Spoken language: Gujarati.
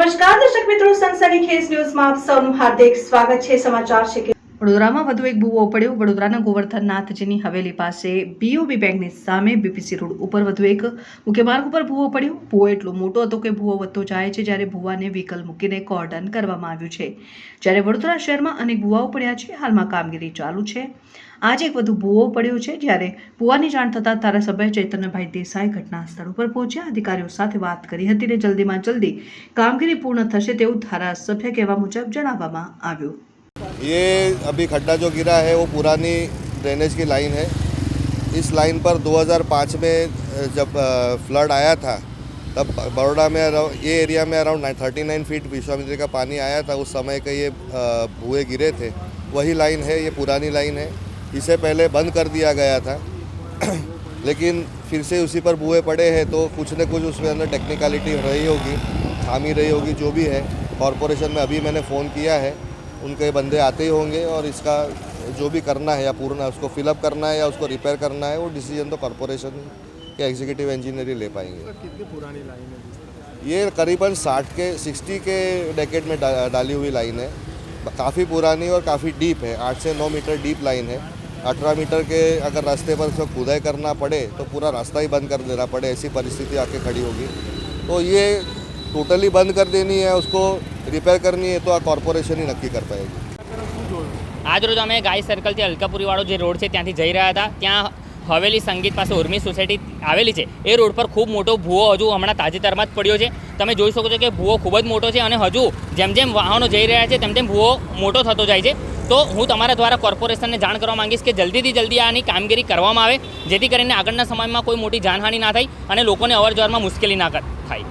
નમસ્કાર દર્શક મિત્રો સનસની ખેસ ન્યૂઝમાં આપ સૌનું હાર્દિક સ્વાગત છે. સમાચાર છે કે વડોદરામાં વધુ એક ભૂવો પડ્યો. વડોદરાના ગોવર્ધનનાથજીની હવેલી પાસે બીઓબી બેંકની સામે બીપીસી રોડ ઉપર વધુ એક મુખ્ય માર્ગ ઉપર ભૂવો પડ્યો. ભૂવો એટલો મોટો હતો કે ભૂવો વધતો જાય છે જ્યારે ભૂવાને વ્હીકલ મૂકીને કોર્ડન કરવામાં આવ્યું છે. જ્યારે વડોદરા શહેરમાં અનેક ભૂવાઓ પડ્યા છે, હાલમાં કામગીરી ચાલુ છે. આજે એક વધુ ભૂવો પડ્યો છે જ્યારે ભૂવાની જાણ થતાં ધારાસભ્ય ચૈતન્યભાઈ દેસાઈ ઘટના સ્થળ ઉપર પહોંચ્યા. અધિકારીઓ સાથે વાત કરી હતી અને જલ્દીમાં જલ્દી કામગીરી પૂર્ણ થશે તેવું ધારાસભ્ય કહેવા મુજબ જણાવવામાં આવ્યું. ये अभी खड्डा जो गिरा है, वो पुरानी ड्रेनेज की लाइन है। इस लाइन पर 2005 में जब फ्लड आया था, तब बड़ोड़ा में ये एरिया में around thirty nine feet Vishwamitri का पानी आया था। उस समय के ये भुए गिरे थे। वही लाइन है, ये पुरानी लाइन है। इसे पहले बंद कर दिया गया था। लेकिन फिर से उसी पर बुए पड़े हैं तो कुछ न कुछ उसमें अंदर टेक्निकलिटी रही होगी खामी रही होगी, जो भी है। कॉरपोरेशन में अभी मैंने फ़ोन किया है। उनके बंदे आते ही होंगे और इसका जो भी करना है या पूर्ण उसको फिलअप करना है या उसको रिपेयर करना है वो डिसीज़न तो कॉरपोरेशन के एग्जीक्यूटिव इंजीनियर ही ले पाएँगे। कितनी पुरानी लाइन है ये करीबन 60 के 60 के डेकेड में डा, डाली हुई लाइन है। काफ़ी पुरानी और काफ़ी डीप है। आठ से नौ मीटर डीप लाइन है। अठारह मीटर के अगर रास्ते पर उसको खुदाई करना पड़े तो पूरा रास्ता ही बंद कर देना पड़े ऐसी परिस्थिति आके खड़ी होगी। तो ये टोटली बंद कर देनी है उसको रिपेयर करनी है तो आ कॉरपोरेशन ही नक्की कर पाएगी શું જોયું આજ રોજ અમે ગાય સર્કલથી અલકાપુરીવાળો જે રોડ છે ત્યાંથી જઈ રહ્યા હતા ત્યાં હવેલી સંગીત પાસે ઉર્મી સોસાયટી આવેલી છે એ રોડ પર ખૂબ મોટો ભૂવો હજુ હમણાં તાજેતરમાં જ પડ્યો છે તમે જોઈ શકો છો કે ભૂવો ખૂબ જ મોટો છે અને હજુ જેમ જેમ વાહનો જઈ રહ્યા છે તેમ તેમ ભૂવો મોટો થતો જાય છે તો હું તમારા દ્વારા કોર્પોરેશનને જાણ કરવા માંગીશ કે જલ્દીથી જલ્દી આની કામગીરી કરવામાં આવે જેથી કરીને આગળના સમયમાં કોઈ મોટી જાનહાનિ ના થાય અને લોકોને અવર જવરમાં મુશ્કેલી ના કર- થાય